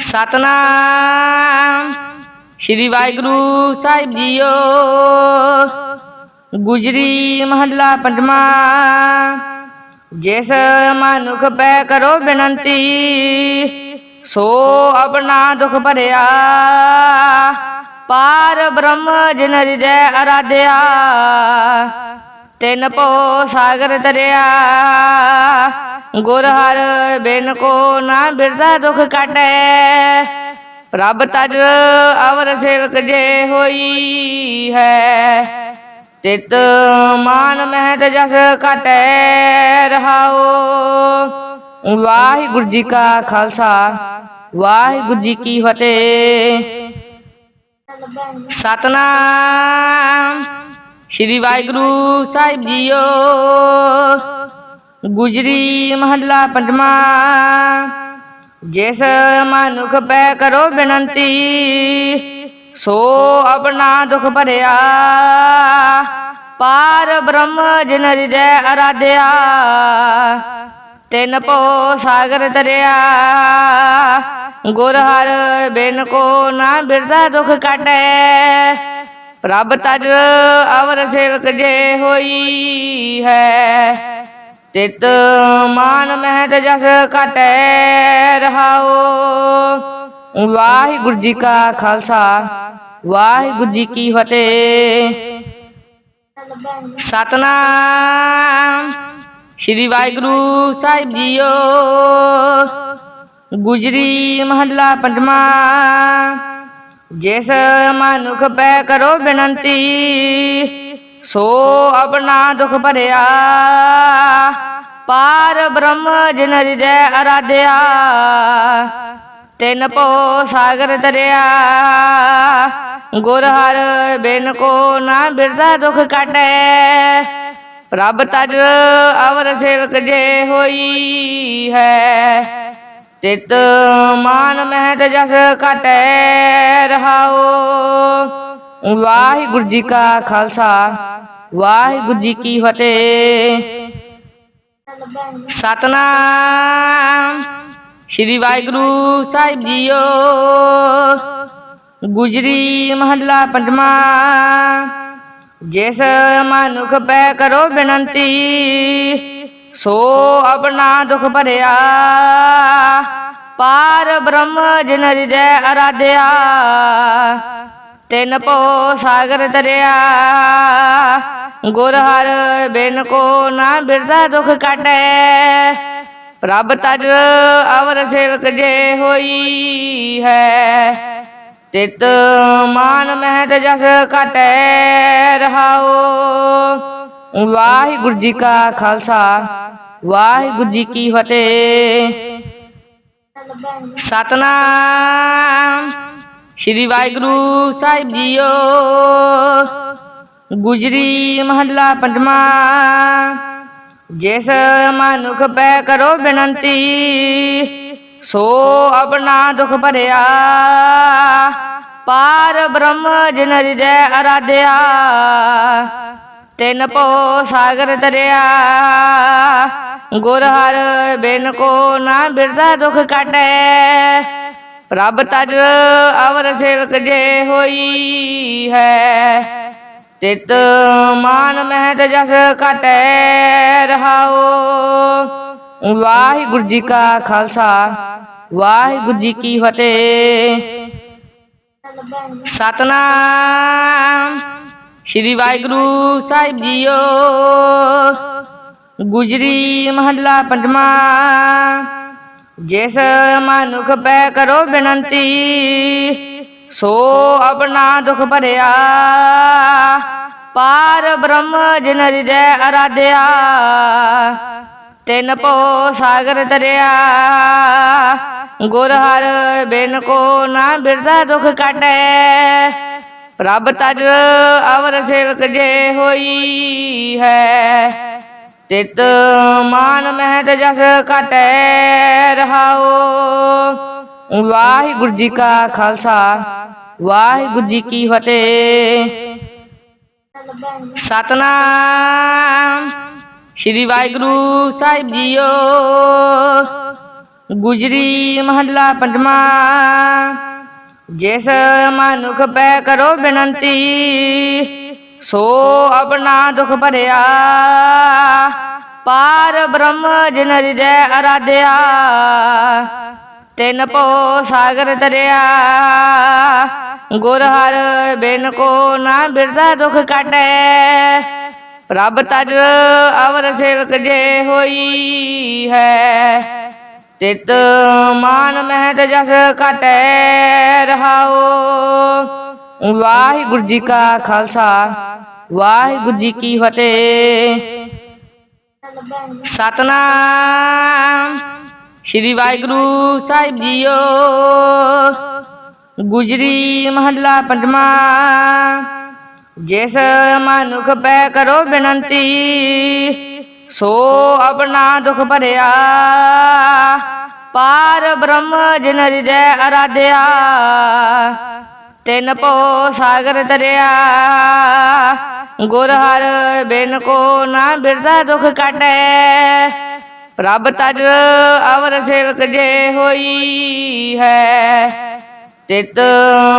ਸਤਨਾਮ ਸ਼੍ਰੀ ਵਾਹਿਗੁਰੂ ਸਾਹਿਬ ਜੀਓ। ਗੁਜਰੀ ਮਹੱਲਾ ਪੰਜਵਾਂ। ਜਿਸ ਮਨੁਖ ਪੈ ਕਰੋ ਬੇਨਤੀ, ਸੋ ਆਪਣਾ ਦੁਖ ਭਰਿਆ। ਪਾਰ ਬ੍ਰਹਮ ਜਿਨ ਹਿਰਦੈ ਅਰਾਧਿਆ, ਤਿਨ ਪੋ ਸਾਗਰ ਦਰਿਆ ਗੁਰ ਹਰ ਬਿਨ ਕੋ ਨਾ ਬਿਰਦਾ ਦੁਖ ਕਾਟੈ। ਪ੍ਰਭ ਤਜ ਅਵਰ ਸੇਵਕ ਜੇ ਹੋਈ ਹੈ। ਤਿਤ ਮਾਨ ਮਹਿ ਤਜਸ ਕਾਟੈ ਰਹਾਓ ਵਾਹਿਗੁਰੂ ਜੀ ਕਾ ਖਾਲਸਾ, ਵਾਹਿਗੁਰੂ ਜੀ ਕੀ ਫਤਿਹ। ਸਤਨਾਮ, ਸ਼੍ਰੀ ਵਾਹਿਗੁਰੂ ਸਾਹਿਬ ਜੀਓ। ਗੁਜਰੀ ਮਹੱਲਾ ਪੰਜਵਾਂ। ਜਿਸ ਮਨੁਖ ਪੈ ਕਰੋ ਬੇਨਤੀ, ਸੋ ਆਪਣਾ ਦੁਖ ਭਰਿਆ। ਪਾਰ ਬ੍ਰਹਮ ਜਿਨ ਹਿਰਦੈ ਅਰਾਧਿਆ, ਤਿਨ ਪੋ ਸਾਗਰ ਦਰਿਆ ਗੁਰ ਹਰ ਬਿਨ ਕੋ ਨਾ ਬਿਰਦਾ ਦੁਖ ਕਾਟੈ, ਪ੍ਰਭ ਤਜ ਅਵਰ ਸੇਵਕ ਜੇ ਹੋਈ ਹੈ। ਤਿਤ ਮਾਨ ਮਹਿ ਤਜਸ ਕਾਟੈ ਰਹਾਓ ਵਾਹਿਗੁਰੂ ਜੀ ਕਾ ਖਾਲਸਾ, ਵਾਹਿਗੁਰੂ ਜੀ ਕੀ ਫਤਿਹ। ਸਤਨਾਮ, ਸ਼੍ਰੀ ਵਾਹਿਗੁਰੂ ਸਾਹਿਬ ਜੀਓ। ਗੁਜਰੀ ਮਹੱਲਾ ਪੰਜਵਾਂ, ਜਿਸ ਮਨੁਖ ਪੈ ਕਰੋ ਬੇਨੰਤੀ। ਸੋ ਆਪਣਾ ਦੁਖ ਭਰਿਆ। ਪਾਰ ਬ੍ਰਹਮ ਜਿਨ ਹਿਰਦੈ ਅਰਾਧਿਆ, ਤਿਨ ਪੋ ਸਾਗਰ ਦਰਿਆ। ਗੁਰ ਹਰ ਬਿਨ ਕੋ ਨਾ ਬਿਰਦਾ ਦੁਖ ਕਾਟੈ, ਪ੍ਰਭ ਤਜ ਅਵਰ ਸੇਵਕ ਜੇ ਹੋਈ ਹੈ। ਤਿਤ ਮਾਨ ਮਹਿ ਤਜਸ ਕਾਟੈ ਰਹਾਓ ਵਾਹਿਗੁਰੂ ਜੀ ਕਾ ਖਾਲਸਾ, ਵਾਹਿਗੁਰੂ ਜੀ ਕੀ ਫਤਿਹ। ਸਤਨਾਮ, ਸ਼੍ਰੀ ਵਾਹਿਗੁਰੂ ਸਾਹਿਬ ਜੀਓ। ਗੁਜਰੀ ਮਹੱਲਾ ਪੰਜਵਾਂ, ਜਿਸ ਮਨੁਖ ਪੈ ਕਰੋ ਬੇਨਤੀ, ਸੋ ਆਪਣਾ ਦੁਖ ਭਰਿਆ। ਪਾਰ ਬ੍ਰਹਮ ਜਿਨ ਹਿਰਦੈ ਅਰਾਧਿਆ ਤਿਨ ਪੋ ਸਾਗਰ ਦਰਿਆ। ਗੁਰ ਹਰ ਬਿਨ ਕੋ ਨਾ ਬਿਰਦਾ ਦੁਖ ਕਾਟੈ। ਪ੍ਰਭ ਤਜ ਅਵਰ ਸੇਵਕ ਜੇ ਹੋਈ ਹੈ। ਤਿਤ ਮਾਨ ਮਹਿ ਜਸ ਕਾਟੈ ਰਹਾਓ ਵਾਹਿਗੁਰੂ ਜੀ ਕਾ ਖਾਲਸਾ, ਵਾਹਿਗੁਰੂ ਜੀ ਕੀ ਫਤਿਹ। ਸਤਨਾਮ। ਸ਼੍ਰੀ ਵਾਹਿਗੁਰੂ ਸਾਹਿਬ ਜੀਓ। ਗੁਜਰੀ ਮਹੱਲਾ ਪੰਜਵਾਂ। ਜਿਸ ਮਨੁਖ ਪੈ ਕਰੋ ਬੇਨੰਤੀ, ਸੋ ਆਪਣਾ ਦੁਖ ਭਰਿਆ। ਪਾਰ ਬ੍ਰਹਮ ਜਿਨ ਹਿਰਦੈ ਅਰਾਧਿਆ, ਤਿਨ ਪੋ ਸਾਗਰ ਦਰਿਆ। ਗੁਰ ਹਰ ਬਿਨ ਕੋ ਨਾ ਬਿਰਦਾ ਦੁਖ ਕਾਟੈ। ਪ੍ਰਭ ਤਜ ਅਵਰ ਸੇਵਕ ਜੇ ਹੋਈ ਹੈ ਤਿਤ ਮਾਨ ਮਹਿ ਤਜਸ ਕਾਟੈ ਰਹਾਓ ਵਾਹਿਗੁਰੂ ਜੀ ਕਾ ਖਾਲਸਾ, ਵਾਹਿਗੁਰੂ ਜੀ ਕੀ ਫਤਿਹ। ਸਤਨਾਮ, ਸ਼੍ਰੀ ਵਾਹਿਗੁਰੂ ਸਾਹਿਬ ਜੀਓ। ਗੁਜਰੀ ਮਹੱਲਾ ਪੰਜਵਾਂ ਜਿਸ ਮਨੁਖ ਪੈ ਕਰੋ ਬੇਨੰਤੀ, ਸੋ ਆਪਣਾ ਦੁਖ ਭਰਿਆ। ਪਾਰ ਬ੍ਰਹਮ ਜਿਨ ਹਿਰਦੈ ਅਰਾਧਿਆ, ਤਿਨ ਪੋ ਸਾਗਰ ਦਰਿਆ। ਗੁਰ ਹਰ ਬਿਨ ਕੋ ਨਾ ਬਿਰਦਾ ਦੁਖ ਕਾਟੈ, ਪ੍ਰਭ ਤਜ ਅਵਰ ਸੇਵਕ ਜੇ ਹੋਈ ਹੈ। ਤਿਤ ਮਾਨ ਮਹਿ ਤਜਸ ਕਾਟੈ ਰਹਾਓ ਵਾਹਿਗੁਰੂ ਜੀ ਕਾ ਖਾਲਸਾ, ਵਾਹਿਗੁਰੂ ਜੀ ਕੀ ਫਤਿਹ। ਸਤਨਾਮ, ਸ਼੍ਰੀ ਵਾਹਿਗੁਰੂ ਸਾਹਿਬ ਜੀਓ। ਗੁਜਰੀ ਮਹੱਲਾ ਪੰਜਵਾਂ, ਜਿਸ ਮਨੁਖ ਪੈ ਕਰੋ ਬੇਨੰਤੀ। ਸੋ ਆਪਣਾ ਦੁਖ ਭਰਿਆ। ਪਾਰ ਬ੍ਰਹਮ ਜਿਨ ਹਿਰਦੈ ਅਰਾਧਿਆ, ਤਿਨ ਪੋ ਸਾਗਰ ਤਰਿਆ ਗੁਰ ਹਰ ਬਿਨ ਕੋ ਨਾ ਬਿਰਦਾ ਦੁਖ ਕਾਟੈ, ਪ੍ਰਭ ਤਜ ਅਵਰ ਸੇਵਕ ਜੇ ਹੋਈ ਹੈ। ਤਿਤ ਮਾਨ ਮਹਿਤ ਜਸ ਘਟੈ ਰਹਾਓ ਵਾਹਿਗੁਰੂ ਜੀ ਕਾ ਖਾਲਸਾ, ਵਾਹਿਗੁਰੂ ਜੀ ਕੀ ਫਤਿਹ। ਸਤਨਾਮ ਸ੍ਰੀ ਵਾਹਿਗੁਰੂ ਸਾਹਿਬ ਜੀਓ। ਗੁਜਰੀ ਮਹੱਲਾ ਪੰਜਵਾਂ, ਜਿਸ ਮਨੁਖ ਪੈ ਕਰੋ ਬੇਨੰਤੀ, ਸੋ ਆਪਣਾ ਦੁਖ ਭਰਿਆ। ਪਾਰ ਬ੍ਰਹਮ ਜਿਨ ਹਿਰਦੈ ਅਰਾਧਿਆ ਤਿਨ ਪੋ ਸਾਗਰ ਦਰਿਆ, ਗੁਰ ਹਰ ਬਿਨ ਕੋ ਨਾ ਬਿਰਦਾ ਦੁਖ ਕਾਟੈ। ਪ੍ਰਭ ਤਜ ਅਵਰ ਸੇਵਕ ਜੇ ਹੋਈ ਹੈ, ਤਿਤ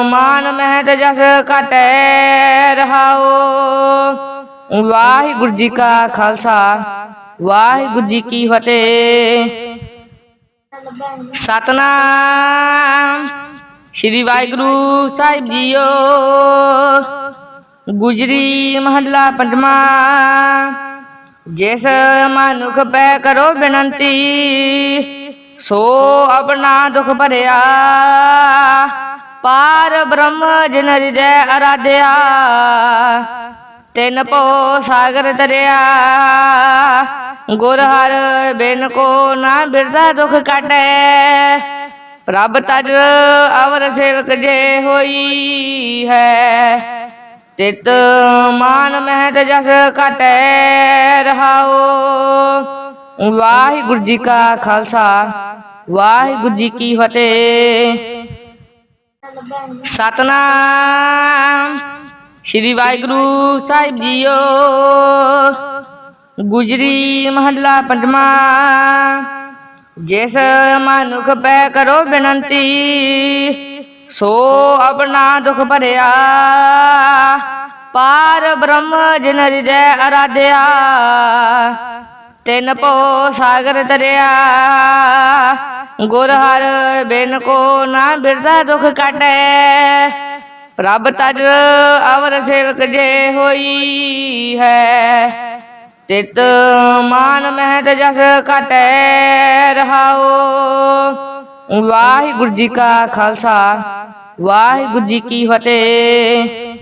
ਮਾਨ ਮਹਿਤ ਜਸ ਘਟੈ ਰਹਾਓ ਵਾਹਿਗੁਰੂ ਜੀ ਕਾ ਖਾਲਸਾ, ਵਾਹਿਗੁਰੂ ਜੀ ਕੀ ਫਤਿਹ। ਸਤਨਾਮ। ਸ੍ਰੀ ਵਾਹਿਗੁਰੂ ਸਾਹਿਬ ਜੀਓ। ਗੁਜਰੀ ਮਹੱਲਾ ਪੰਜਵਾਂ। ਜਿਸ ਮਨੁਖ ਪੈ ਕਰੋ ਬੇਨੰਤੀ ਸੋ ਆਪਣਾ ਦੁਖ ਭਰਿਆ। ਪਾਰ ਬ੍ਰਹਮ ਜਿਨ ਹਿਰਦੈ ਅਰਾਧਿਆ ਤਿਨ ਪੋ ਸਾਗਰ ਤਰਿਆ ਗੁਰ ਹਰ ਬਿਨ ਕੋ ਨਾ ਬਿਰਦਾ ਦੁਖ ਕਾਟੈ। ਪ੍ਰਭ ਤਜ ਅਵਰ ਸੇਵਕ ਜੇ ਹੋਈ ਹੈ। ਤਿਤ ਮਾਨ ਮਹਿਤ ਜਸ ਘਟੈ ਰਹਾਓ ਵਾਹਿਗੁਰੂ ਜੀ ਕਾ ਖਾਲਸਾ ਵਾਹਿਗੁਰੂ ਜੀ ਕੀ ਫਤਿਹ। ਸਤਨਾਮ ਸ੍ਰੀ ਵਾਹਿਗੁਰੂ ਸਾਹਿਬ ਜੀਓ। ਗੁਜਰੀ ਮਹੱਲਾ ਪੰਜਵਾਂ ਜਿਸ ਮਨੁਖ ਪੈ ਕਰੋ ਬੇਨੰਤੀ, ਸੋ ਆਪਣਾ ਦੁਖ ਭਰਿਆ। ਪਾਰ ਬ੍ਰਹਮ ਜਿਨ ਹਿਰਦੈ ਅਰਾਧਿਆ, ਤਿਨ ਪੋ ਸਾਗਰ ਤਰਿਆ ਗੁਰ ਹਰ ਬਿਨ ਕੋ ਨਾ ਬਿਰਦਾ ਦੁਖ ਕਾਟੈ, ਪ੍ਰਭ ਤਜ ਅਵਰ ਸੇਵਕ ਜੇ ਹੋਈ ਹੈ। ਤਿਤ ਮਾਨ ਮਹਿਤ ਜਸ ਘਟੈ ਰਹਾਓ ਵਾਹਿਗੁਰੂ ਜੀ ਕਾ ਖਾਲਸਾ ਵਾਹਿਗੁਰੂ ਜੀ ਕੀ ਫਤਿਹ।